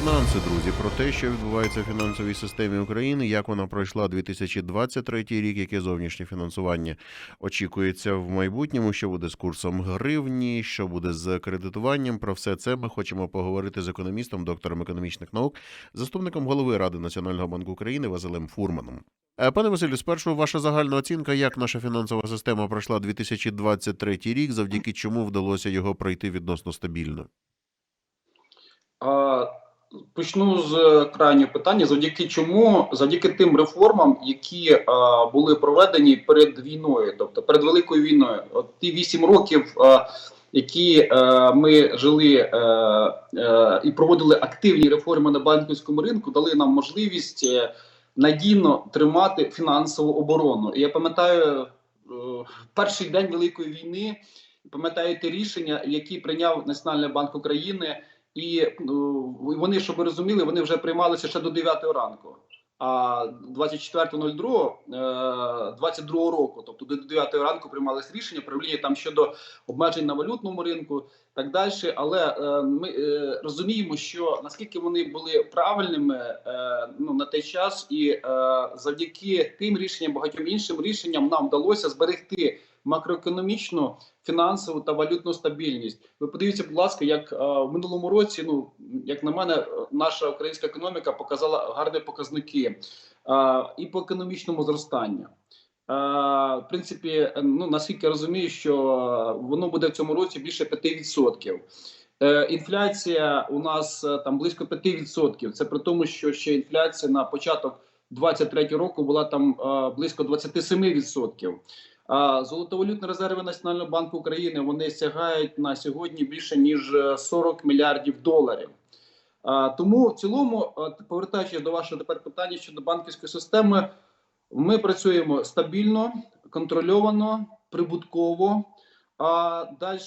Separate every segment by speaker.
Speaker 1: фінанси, друзі, про те, що відбувається в фінансовій системі України, як вона пройшла 2023 рік, яке зовнішнє фінансування очікується в майбутньому, що буде з курсом гривні, що буде з кредитуванням. Про все це ми хочемо поговорити з економістом, доктором економічних наук, заступником голови Ради Національного банку України Василем Фурманом. Е, Пане Василю, спершу ваша загальна оцінка, як наша фінансова система пройшла 2023 рік, завдяки чому вдалося його пройти відносно стабільно.
Speaker 2: Почну з крайнього питання. Завдяки чому? Завдяки тим реформам, які а, були проведені перед війною, тобто перед великою війною, от ті вісім років, а, які е, ми жили е, е, і проводили активні реформи на банківському ринку, дали нам можливість е, надійно тримати фінансову оборону. І я пам'ятаю е, перший день великої війни. Пам'ятаю ті рішення, які прийняв Національний банк України. І ну, вони, щоб ви розуміли, вони вже приймалися ще до 9 ранку. А 24.02 е, 22 року, тобто до 9 ранку приймалися рішення правління там щодо обмежень на валютному ринку, так далі. Але е, ми е, розуміємо, що наскільки вони були правильними е, ну, на той час, і е, завдяки тим рішенням, багатьом іншим рішенням, нам вдалося зберегти макроекономічну, фінансову та валютну стабільність. Ви подивіться, будь ласка, як е, в минулому році, ну як на мене, наша українська економіка показала гарні показники е, і по економічному зростанню. Е, в принципі, ну наскільки я розумію, що воно буде в цьому році більше 5%. Е, інфляція у нас там близько 5%. Це при тому, що ще інфляція на початок 23 року була там близько 27%. Золотовалютні резерви Національного банку України вони сягають на сьогодні більше ніж 40 мільярдів доларів. Тому в цілому, повертаючись до вашого тепер питання щодо банківської системи, ми працюємо стабільно, контрольовано, прибутково. А далі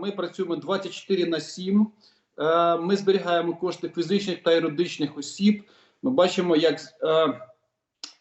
Speaker 2: ми працюємо 24 на 7. Е, Ми зберігаємо кошти фізичних та юридичних осіб. Ми бачимо, як е,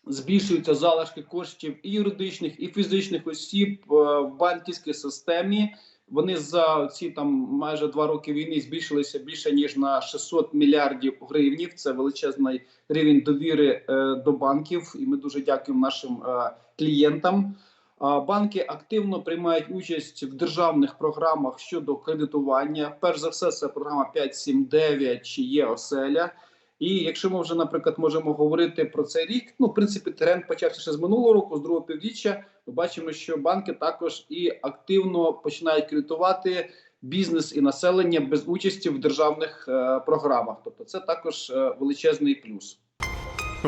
Speaker 2: збільшуються залишки коштів і юридичних, і фізичних осіб е, в банківській системі. Вони за ці там майже два роки війни збільшилися більше ніж на 600 мільярдів гривнів. Це величезний рівень довіри е, до банків, і ми дуже дякуємо нашим е, клієнтам. А банки активно приймають участь в державних програмах щодо кредитування. Перш за все, це програма 5.7.9 чи є оселя. І якщо ми вже, наприклад, можемо говорити про цей рік, ну в принципі, тренд почався ще з минулого року, з другого півріччя. Ми бачимо, що банки також і активно починають кредитувати бізнес і населення без участі в державних е, програмах. Тобто, це також е, величезний плюс.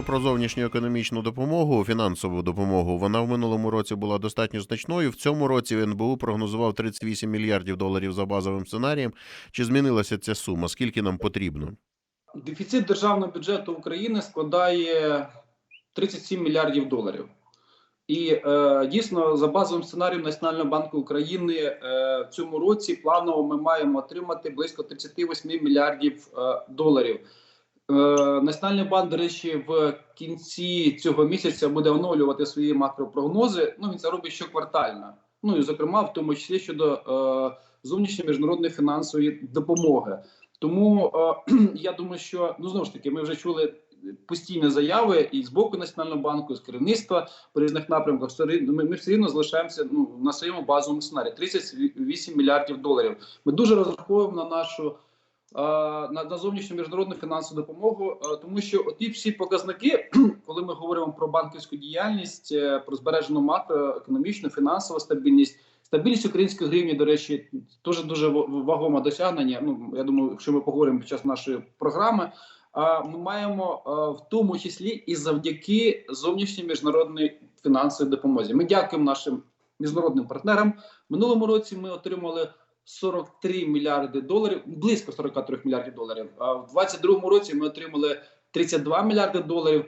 Speaker 1: Про зовнішню економічну допомогу, фінансову допомогу, вона в минулому році була достатньо значною. В цьому році НБУ прогнозував 38 мільярдів доларів за базовим сценарієм. Чи змінилася ця сума? Скільки нам потрібно?
Speaker 2: Дефіцит державного бюджету України складає 37 мільярдів доларів. І е, дійсно, за базовим сценарієм Національного банку України е, в цьому році планово ми маємо отримати близько 38 мільярдів е, доларів. Е, Національний банк, до речі, в кінці цього місяця буде оновлювати свої макропрогнози. Ну він це робить щоквартально. Ну і зокрема, в тому числі щодо е, зовнішньої міжнародної фінансової допомоги. Тому е, я думаю, що ну знову ж таки ми вже чули постійні заяви і з боку національного банку, і з керівництва по різних напрямках. Ми, ми все рівно залишаємося ну на своєму базовому сценарії 38 мільярдів доларів. Ми дуже розраховуємо на нашу. е, На, на зовнішню міжнародну фінансову допомогу, е, тому що оті всі показники, коли ми говоримо про банківську діяльність, про збережену макроекономічну фінансову стабільність, Стабільність української гривні, до речі, дуже ва- вагоме досягнення. Ну я думаю, якщо ми поговоримо під час нашої програми. Ми маємо в тому числі і завдяки зовнішній міжнародній фінансовій допомозі. Ми дякуємо нашим міжнародним партнерам. Минулому році ми отримали 43 мільярди доларів, близько 43 мільярдів доларів. А в 2022 році ми отримали 32 мільярди доларів.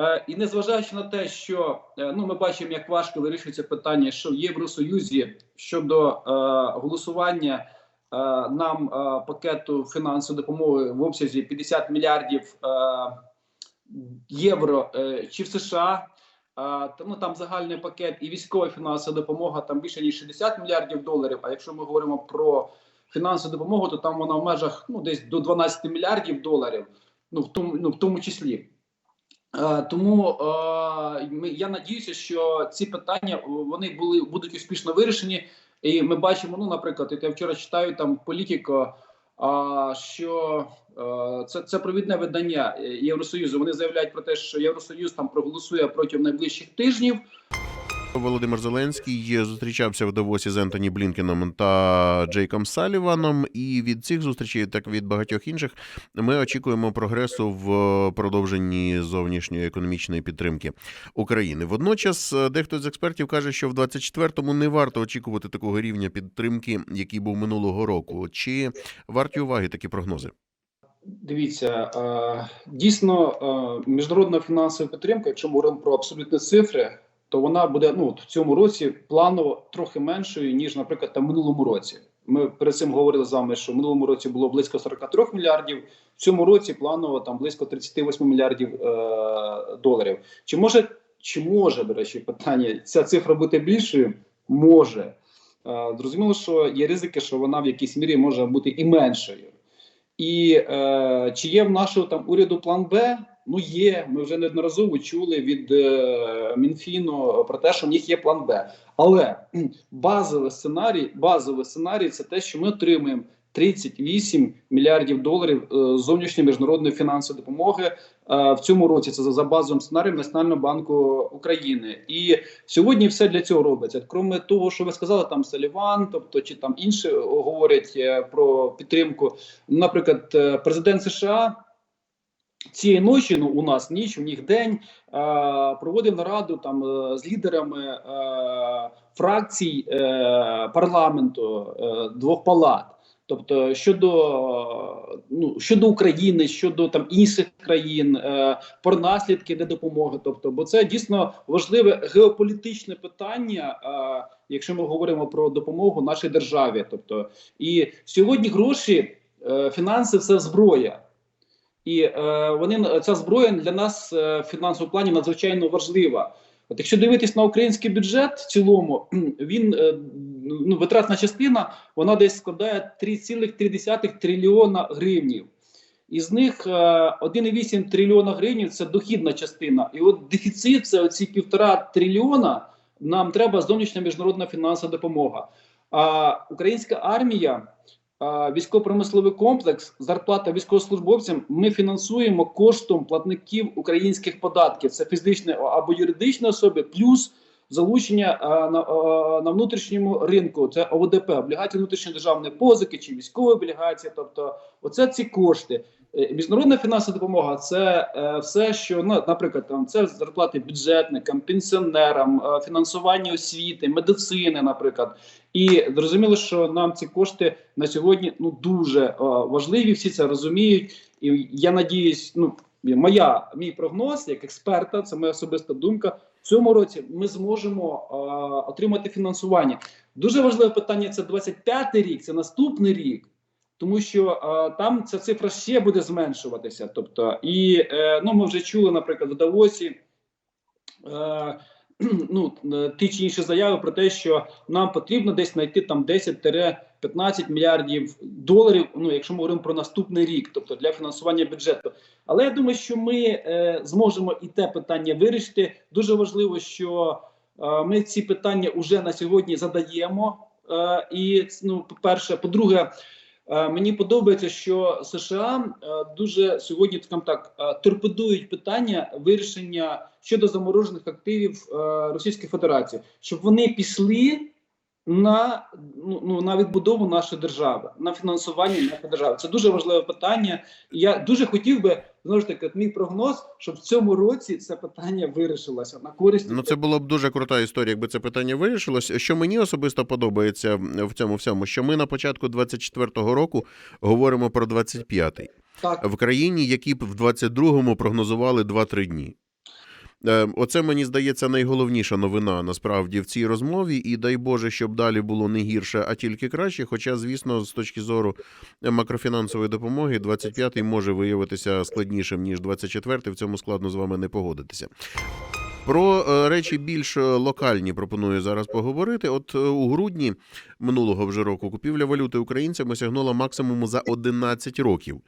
Speaker 2: Е, І незважаючи на те, що е, ну ми бачимо, як важко вирішується питання, що в Євросоюзі щодо е, голосування е, нам е, пакету фінансової допомоги в обсязі 50 мільярдів е, євро е, чи в США. Та, ну, там загальний пакет і військова фінансова допомога там більше ніж 60 мільярдів доларів. А якщо ми говоримо про фінансову допомогу, то там вона в межах ну, десь до 12 мільярдів доларів, ну в тому, ну, в тому числі. Е, Тому е, ми, я надіюся, що ці питання е, вони були будуть успішно вирішені. І ми бачимо, ну, наприклад, як я вчора читаю там політико, що це, це провідне видання Євросоюзу. Вони заявляють про те, що Євросоюз там проголосує протягом найближчих тижнів.
Speaker 1: Володимир Зеленський зустрічався в Давосі з Ентоні Блінкеном та Джейком Саліваном. І від цих зустрічей, так від багатьох інших, ми очікуємо прогресу в продовженні зовнішньої економічної підтримки України. Водночас, е, дехто з експертів каже, що в 24-му не варто очікувати такого рівня підтримки, який був минулого року. Чи варті уваги такі прогнози?
Speaker 2: Дивіться, е, дійсно, е, міжнародна фінансова підтримка, якщо ми говоримо про абсолютні цифри, то вона буде ну в цьому році планово трохи меншою ніж, наприклад, в минулому році. Ми перед цим говорили з вами, що в минулому році було близько 43 мільярдів. В цьому році планово там близько 38 мільярдів е, доларів. Чи може, чи може, до речі, питання ця цифра бути більшою? Може. Е, зрозуміло, що є ризики, що вона в якійсь мірі може бути і меншою. І е, чи є в нашого там уряду план Б? Ну є. Ми вже неодноразово чули від е, Мінфіну про те, що в них є план Б. Але базовий сценарій, базовий сценарій це те, що ми отримуємо 38 мільярдів доларів е, зовнішньої міжнародної фінансової допомоги е, в цьому році. Це за, за базовим сценарієм Національного банку України. І сьогодні все для цього робиться. Крім того, що ви сказали, там Саліван, тобто чи там інші говорять е, про підтримку. Наприклад, е, президент США. Цієї ночі ну у нас ніч, у них день е, проводив нараду там е, з лідерами е, фракцій е, парламенту е, двох палат. Тобто щодо ну щодо України, щодо там інших країн, е, про наслідки недопомоги. Тобто, бо це дійсно важливе геополітичне питання, е, якщо ми говоримо про допомогу нашій державі. Тобто, і сьогодні гроші, е, фінанси це зброя. І е, вони ця зброя для нас е, в фінансовому плані надзвичайно важлива. От якщо дивитись на український бюджет в цілому, він е, ну, витратна частина вона десь складає 3,3 трильйона гривнів. Із них е, 1,8 трильйона гривень це дохідна частина. І от дефіцит це оці півтора трильйона. Нам треба зовнішня міжнародна фінансова допомога. А українська армія військово-промисловий комплекс, зарплата військовослужбовцям ми фінансуємо коштом платників українських податків. Це фізичні або юридичні особи, плюс залучення на, на внутрішньому ринку. Це ОВДП, облігації внутрішньої державної позики чи військові облігації. Тобто, оце ці кошти. Е, Міжнародна фінансова допомога це е, все, що ну, наприклад, там це зарплати бюджетникам, пенсіонерам, е, фінансування освіти, медицини, наприклад. І зрозуміло, що нам ці кошти на сьогодні ну дуже е, важливі. Всі це розуміють. І я надіюсь, ну моя мій прогноз як експерта, це моя особиста думка. В цьому році ми зможемо е, отримати фінансування. Дуже важливе питання. Це 25-й рік, це наступний рік. Тому що е, там ця цифра ще буде зменшуватися. Тобто, і е, ну ми вже чули, наприклад, в Давосі е, ну, е, ті чи інші заяви про те, що нам потрібно десь знайти там 10-15 мільярдів доларів. Ну, якщо ми говоримо про наступний рік, тобто для фінансування бюджету. Але я думаю, що ми е, зможемо і те питання вирішити. Дуже важливо, що е, ми ці питання вже на сьогодні задаємо. Е, і ну, по-перше, по-друге. Е, Мені подобається, що США е, дуже сьогодні скажімо так е, торпедують питання вирішення щодо заморожених активів е, Російської Федерації, щоб вони пішли на ну, ну на відбудову нашої держави, на фінансування нашої держави. Це дуже важливе питання. Я дуже хотів би знову ж таки от мій прогноз, щоб в цьому році це питання вирішилося на користь
Speaker 1: Ну, це було б дуже крута історія, якби це питання вирішилось. Що мені особисто подобається в цьому всьому, що ми на початку 24-го року говоримо про 25-й.
Speaker 2: так.
Speaker 1: в країні, які б в 22-му прогнозували 2-3 дні. Е, Оце мені здається найголовніша новина насправді в цій розмові, і дай Боже, щоб далі було не гірше, а тільки краще. Хоча, звісно, з точки зору макрофінансової допомоги, 25-й може виявитися складнішим ніж 24-й, В цьому складно з вами не погодитися. Про е, речі більш е, локальні пропоную зараз поговорити. От е, у грудні минулого вже року купівля валюти українцями сягнула максимуму за 11 років.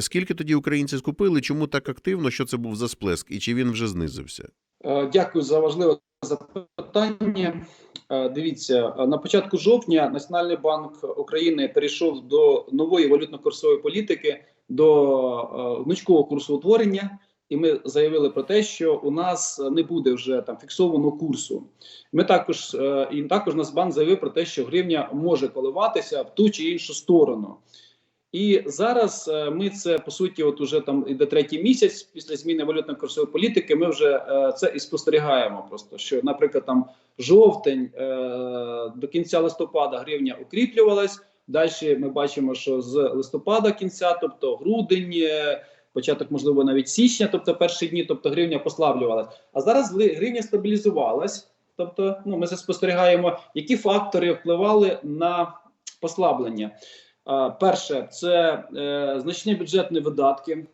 Speaker 1: Скільки тоді українці скупили? Чому так активно? Що це був за сплеск, і чи він вже знизився?
Speaker 2: Дякую за важливе запитання. Дивіться, на початку жовтня Національний банк України перейшов до нової валютно-курсової політики, до гнучкового курсу утворення. І ми заявили про те, що у нас не буде вже там фіксованого курсу. Ми також е, і також Нацбанк заявив про те, що гривня може коливатися в ту чи іншу сторону. І зараз е, ми це по суті, от уже там іде третій місяць після зміни валютно-курсової політики. Ми вже е, це і спостерігаємо. Просто що, наприклад, там жовтень до кінця листопада гривня укріплювалась. Далі ми бачимо, що з листопада кінця, тобто грудень, початок, можливо, навіть січня, тобто перші дні, тобто гривня послаблювалась. А зараз гривня стабілізувалась. Тобто, ну ми спостерігаємо, які фактори впливали на послаблення. Перше, це е, значні бюджетні видатки е,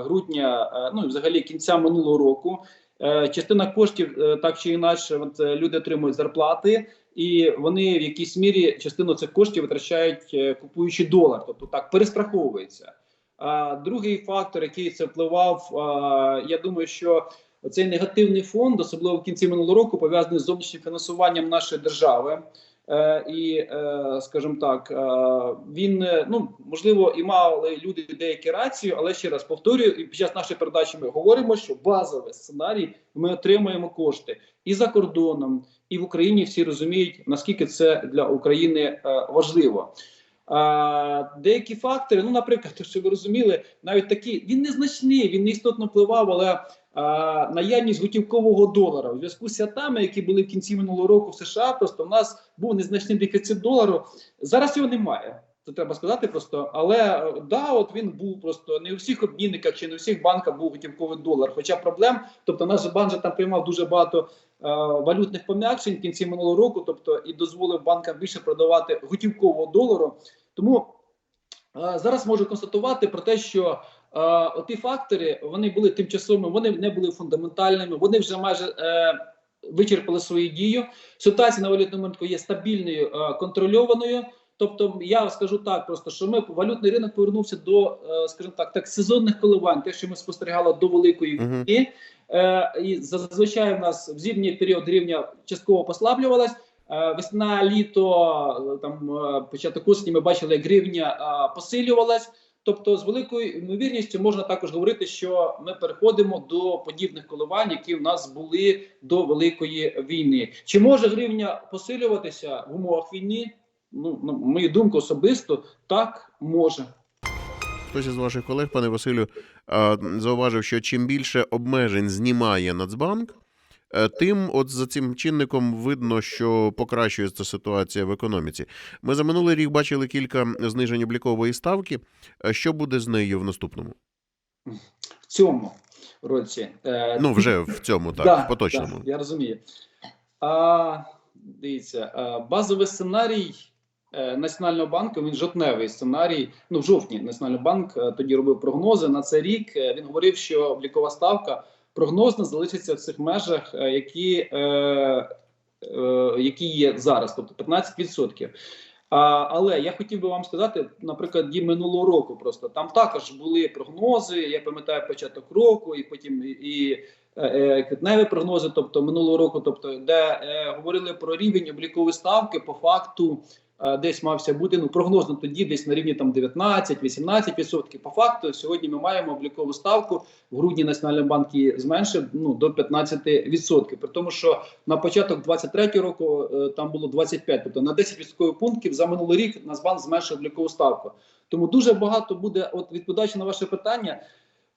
Speaker 2: грудня, е, ну і взагалі кінця минулого року. Е, частина коштів е, так чи інакше, от, е, люди отримують зарплати, і вони в якійсь мірі частину цих коштів витрачають, е, купуючи долар, тобто так перестраховується. Другий фактор, який це впливав, я думаю, що цей негативний фонд, особливо в кінці минулого року, пов'язаний з зовнішнім фінансуванням нашої держави. Е, і, е, скажімо так, е, він ну можливо і мали люди деякі рацію, але ще раз повторюю, і під час нашої передачі ми говоримо, що базовий сценарій ми отримуємо кошти і за кордоном, і в Україні всі розуміють наскільки це для України важливо. А, деякі фактори, ну, наприклад, що ви розуміли, навіть такі він незначний, він не істотно впливав, але а, наявність готівкового долара у зв'язку з святами, які були в кінці минулого року в США, просто в нас був незначний дефіцит долару. Зараз його немає. Це треба сказати просто. Але е, да, от він був просто не у всіх обмінниках чи не у всіх банках був готівковий долар. Хоча проблем, тобто наш банк же там приймав дуже багато е, валютних пом'якшень в кінці минулого року, тобто і дозволив банкам більше продавати готівкового долару. Тому е, зараз можу констатувати про те, що е, оті фактори вони були тимчасовими, вони не були фундаментальними, вони вже майже е, вичерпали свою дію. Ситуація на валютному ринку є стабільною, е, контрольованою. Тобто, я скажу так, просто що ми валютний ринок повернувся до, е, скажімо так, так сезонних коливань, те, що ми спостерігали до великої війни. Е, і зазвичай в нас в зимній період рівня частково послаблювалась. Е, Весна, літо, там початок осені ми бачили, як гривня посилювалась. Тобто, з великою ймовірністю можна також говорити, що ми переходимо до подібних коливань, які в нас були до великої війни. Чи може гривня посилюватися в умовах війни? Ну, на мою думку, особисто так може.
Speaker 1: Хтось із ваших колег, пане Василю, зауважив, що чим більше обмежень знімає Нацбанк, е, тим от за цим чинником видно, що покращується ситуація в економіці. Ми за минулий рік бачили кілька знижень облікової ставки. Е, Що буде з нею в наступному?
Speaker 2: В цьому році е,
Speaker 1: Ну, вже в цьому, так,
Speaker 2: Да,
Speaker 1: в поточному.
Speaker 2: да, я розумію. А, дивіться, базовий сценарій е, Національного банку, він жовтневий сценарій. Ну, в жовтні Національний банк е, тоді робив прогнози на цей рік. Е, Він говорив, що облікова ставка прогнозно залишиться в цих межах, е, які, е, е, які є зараз, тобто 15%. А, але я хотів би вам сказати, наприклад, ді минулого року просто там також були прогнози. Я пам'ятаю початок року, і потім і, і е, е, квітневі прогнози, тобто минулого року, тобто, де е, говорили про рівень облікової ставки, по факту е, десь мався бути ну прогнозно тоді, десь на рівні там 19-18%. По факту сьогодні ми маємо облікову ставку в грудні Національний банк її зменшив ну до 15%. При тому, що на початок 23 року е, там було 25, тобто на 10 відсоткових пунктів за минулий рік Нацбанк зменшив облікову ставку. Тому дуже багато буде, от відповідаючи на ваше питання.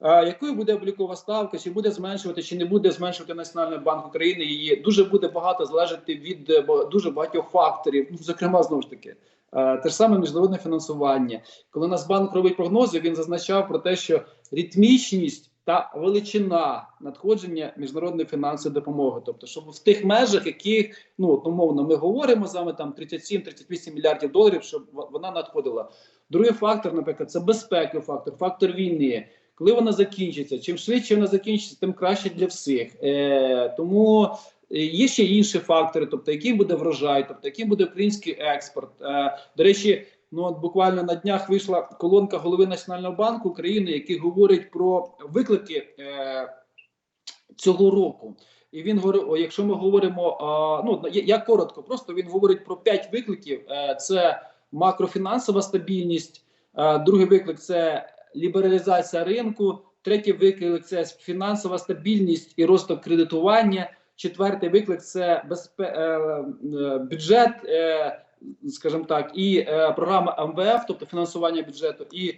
Speaker 2: Якою буде облікова ставка, чи буде зменшувати, чи не буде зменшувати Національний банк України? Її дуже буде багато залежати від е, дуже багатьох факторів. Ну, зокрема, знову ж таки, е, те ж саме міжнародне фінансування. Коли Нацбанк робить прогнози, він зазначав про те, що ритмічність та величина надходження міжнародної фінансової допомоги, тобто, щоб в тих межах, яких ну умовно ми говоримо з вами там 37-38 мільярдів доларів, щоб вона надходила. Другий фактор, наприклад, це безпековий фактор, фактор війни. Коли вона закінчиться. Чим швидше вона закінчиться, тим краще для всіх. Е, тому е, є ще інші фактори, тобто яким буде врожай, тобто яким буде український експорт. Е, до речі, ну от буквально на днях вийшла колонка голови Національного банку України, який говорить про виклики е, цього року. І він говорить: якщо ми говоримо, а, ну я, я коротко, просто він говорить про п'ять викликів: Е, це макрофінансова стабільність, е, другий виклик це лібералізація ринку, третій виклик це фінансова стабільність і розвиток кредитування. Четвертий виклик це безпе... е, е, бюджет, е, скажімо так, і програма МВФ, тобто фінансування бюджету, і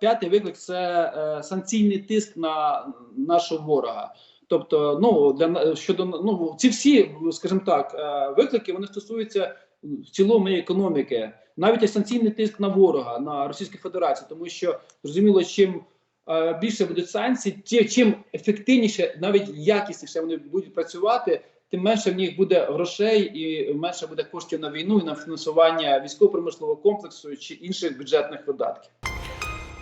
Speaker 2: п'ятий виклик це санкційний тиск на нашого ворога. Тобто, ну для щодо ну ці всі, скажімо так, виклики вони стосуються в цілому економіки, навіть і санкційний тиск на ворога на Російську Федерацію, тому що зрозуміло, чим е, більше будуть санкцій, ті- чим ефективніше, навіть якісніше вони будуть працювати, тим менше в них буде грошей і менше буде коштів на війну і на фінансування військово-промислового комплексу чи інших бюджетних видатків.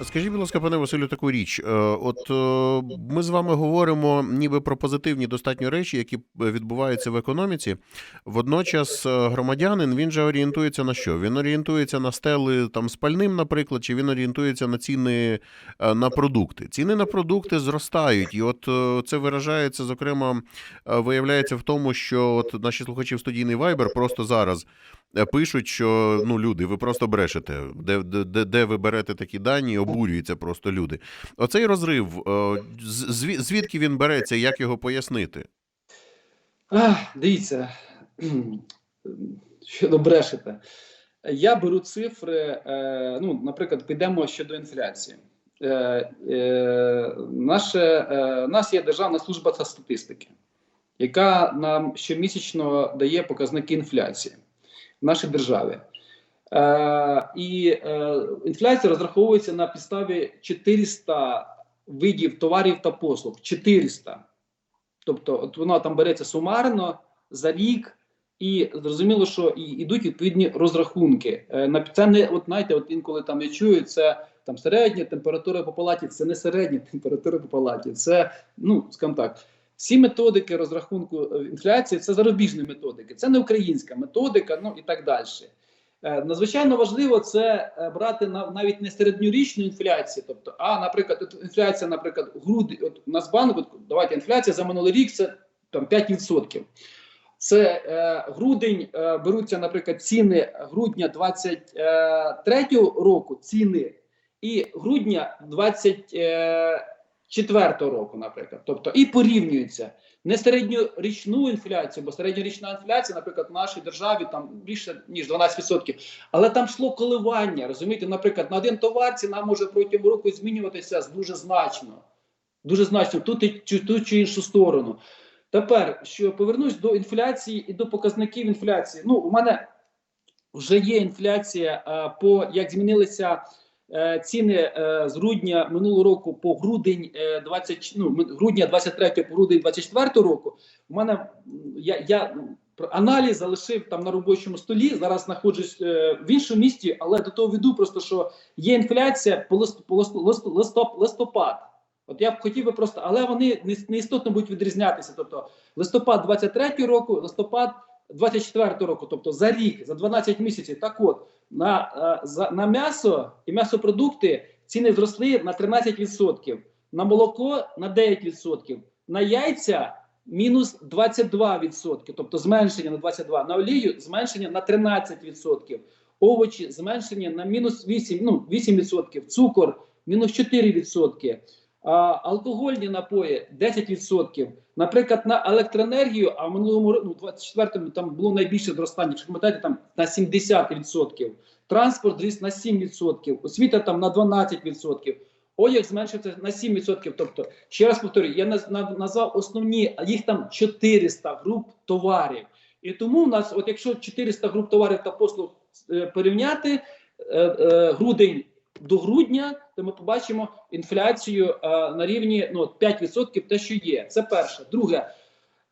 Speaker 1: Скажіть, будь ласка, пане Василю, таку річ. Е, От е, ми з вами говоримо ніби про позитивні достатньо речі, які відбуваються в економіці. Водночас е, громадянин він же орієнтується на що? Він орієнтується на стели там з наприклад, чи він орієнтується на ціни е, на продукти. Ціни на продукти зростають, і от е, це виражається, зокрема, е, виявляється в тому, що от наші слухачі в студійний Viber просто зараз е, пишуть, що ну люди, ви просто брешете. Де, де, де, ви берете такі дані, обурюються просто люди. Оцей розрив, е, з- звідки він береться, як його пояснити?
Speaker 2: Ах, дивіться, щодо брешете. Я беру цифри. Е, ну, наприклад, підемо щодо інфляції. Е, е, наше, е, нас є Державна служба та статистики, яка нам щомісячно дає показники інфляції в нашій державі. Е, і е, інфляція розраховується на підставі 400 видів товарів та послуг. 400. Тобто, от вона там береться сумарно за рік, і зрозуміло, що і йдуть відповідні розрахунки. Е, це не от знаєте, от інколи там я чую, це там середня температура по палаті. Це не середня температура по палаті. Це ну скажімо так. Всі методики розрахунку е, інфляції це зарубіжні методики, це не українська методика, ну і так далі. Е, Надзвичайно важливо це е, брати навіть не середньорічну інфляцію, тобто, а, наприклад, інфляція, наприклад, груди, от Нацбанк, от, давайте інфляція за минулий рік це там 5%. Це е, грудень е, беруться, наприклад, ціни грудня 23 року, ціни і грудня 24 року, наприклад. Тобто і порівнюються не середньорічну інфляцію, бо середньорічна інфляція, наприклад, в нашій державі там більше ніж 12%. Але там йшло коливання. Розумієте, наприклад, на один товар ціна може протягом року змінюватися дуже значно. Дуже значно, тут і ту чи іншу сторону. Тепер що повернусь до інфляції і до показників інфляції. Ну, у мене вже є інфляція е, по як змінилися ціни е, з грудня минулого року по грудень е, 20, ну, м- грудня 23 по грудень 24 року. У мене я, я аналіз залишив там на робочому столі. Зараз знаходжусь е, в іншому місті, але до того веду просто, що є інфляція по лист, по лист, лист, листоп, листопад. От я б хотів би просто, але вони не істотно будуть відрізнятися. Тобто листопад 23 року, листопад 24 року, тобто за рік, за 12 місяців. Так от на, е, за, на м'ясо і м'ясопродукти ціни зросли на 13%, на молоко на 9%, на яйця мінус 22%, тобто зменшення на 22%, на олію зменшення на 13%, овочі зменшення на мінус 8%, ну, 8%, цукор мінус 4%. А, алкогольні напої 10%. Наприклад, на електроенергію, а в минулому році, ну, 24-му там було найбільше зростання, якщо пам'ятаєте, там на 70%. Транспорт зріс на 7%, освіта там на 12%. Одяг зменшився на 7%. Тобто, ще раз повторюю, я назвав основні, а їх там 400 груп товарів. І тому в нас, от якщо 400 груп товарів та послуг е, порівняти, е, е, грудень до грудня, то ми побачимо інфляцію е, на рівні ну, 5% те, що є. Це перше. Друге,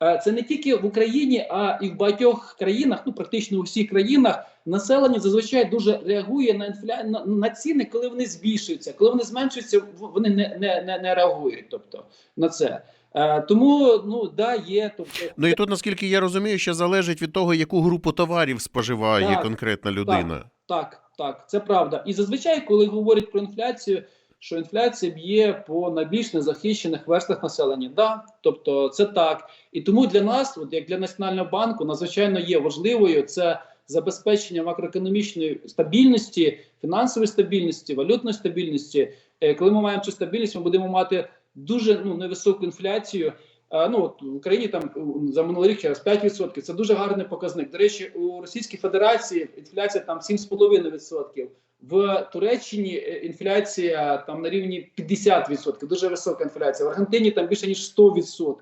Speaker 2: Е, Це не тільки в Україні, а і в багатьох країнах, ну практично у всіх країнах, населення зазвичай дуже реагує на інфля... на, на ціни, коли вони збільшуються. Коли вони зменшуються, вони не, не, не, не реагують. Тобто на це. Е, тому ну да, є. Тобто,
Speaker 1: Ну і тут, наскільки я розумію, ще залежить від того, яку групу товарів споживає
Speaker 2: Так,
Speaker 1: конкретна людина.
Speaker 2: Так, так, це правда. І зазвичай, коли говорять про інфляцію, що інфляція б'є по найбільш незахищених верствах населення. Да, тобто це так. І тому для нас, от як для Національного банку, надзвичайно є важливою це забезпечення макроекономічної стабільності, фінансової стабільності, валютної стабільності. Е, Коли ми маємо цю стабільність, ми будемо мати дуже ну невисоку інфляцію. А, Ну от в Україні там за минулий рік через 5%. Це дуже гарний показник. До речі, у Російській Федерації інфляція там 7,5%. В Туреччині е, інфляція там на рівні 50%. Дуже висока інфляція. В Аргентині там більше ніж 100%.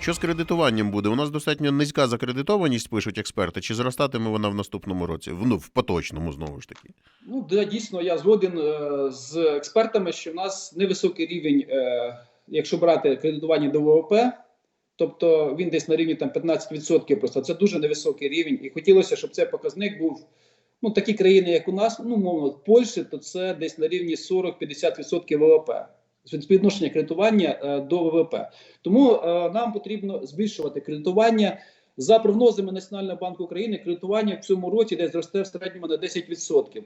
Speaker 1: Що з кредитуванням буде? У нас достатньо низька закредитованість, пишуть експерти. Чи зростатиме вона в наступному році? Ну, в поточному знову ж таки.
Speaker 2: Ну да, дійсно, я згоден е, з експертами, що в нас невисокий рівень, е, якщо брати кредитування до ВВП, тобто він десь на рівні там 15%. Просто це дуже невисокий рівень. І хотілося, щоб цей показник був. Ну, такі країни, як у нас, ну мовно, в Польщі, то це десь на рівні 40-50% ВВП. Співвідношення кредитування е, до ВВП. Тому е, нам потрібно збільшувати кредитування. За прогнозами Національного банку України, кредитування в цьому році десь зросте в середньому на 10%.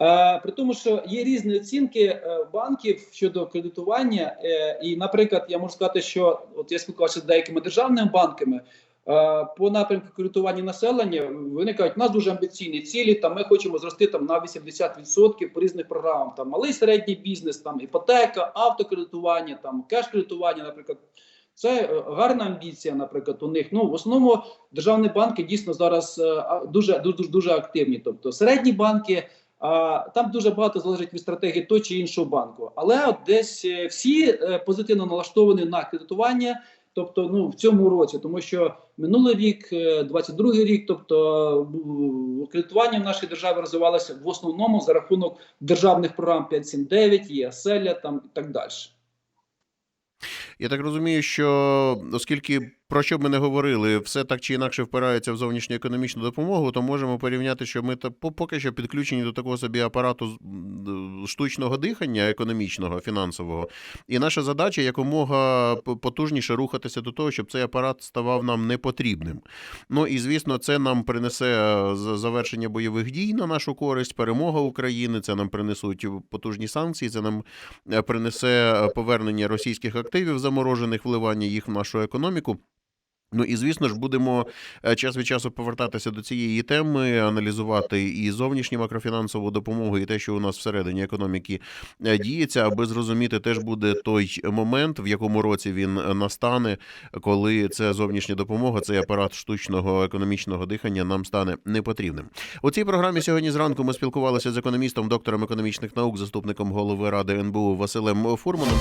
Speaker 2: Е, при тому, що є різні оцінки е, банків щодо кредитування, е, і, наприклад, я можу сказати, що от я спілкувався з деякими державними банками. По напрямку кредитування населення вони кажуть, у нас дуже амбіційні цілі. Там ми хочемо зрости там на 80% по різних програмам. Там малий середній бізнес, там іпотека, автокредитування, там кеш-кредитування, наприклад. Це гарна амбіція, наприклад, у них. Ну в основному державні банки дійсно зараз дуже дуже дуже активні. Тобто середні банки, там дуже багато залежить від стратегії того чи іншого банку. Але от десь е, всі е, позитивно налаштовані на кредитування. Тобто, ну в цьому році, тому що минулий рік, е, 22-й рік, тобто кредитування в нашій державі розвивалося в основному за рахунок державних програм 579, ЄСЕЛЯ там і так далі.
Speaker 1: Я так розумію, що оскільки про що б ми не говорили, все так чи інакше впирається в зовнішню економічну допомогу, то можемо порівняти, що ми поки що підключені до такого собі апарату штучного дихання, економічного, фінансового. І наша задача якомога потужніше рухатися до того, щоб цей апарат ставав нам непотрібним. Ну і звісно, це нам принесе е, завершення бойових дій на нашу користь, перемога України. Це нам принесуть потужні санкції. Це нам е, принесе е, повернення російських активів заморожених, вливання їх в нашу економіку. Ну і звісно ж будемо е, час від часу повертатися до цієї теми, аналізувати і зовнішню макрофінансову допомогу, і те, що у нас всередині економіки е, діється, аби зрозуміти, теж буде той момент, в якому році він е, настане, коли ця зовнішня допомога, цей апарат штучного економічного дихання нам стане непотрібним. У цій програмі сьогодні зранку ми спілкувалися з економістом, доктором економічних наук, заступником голови ради НБУ Василем Фурманом.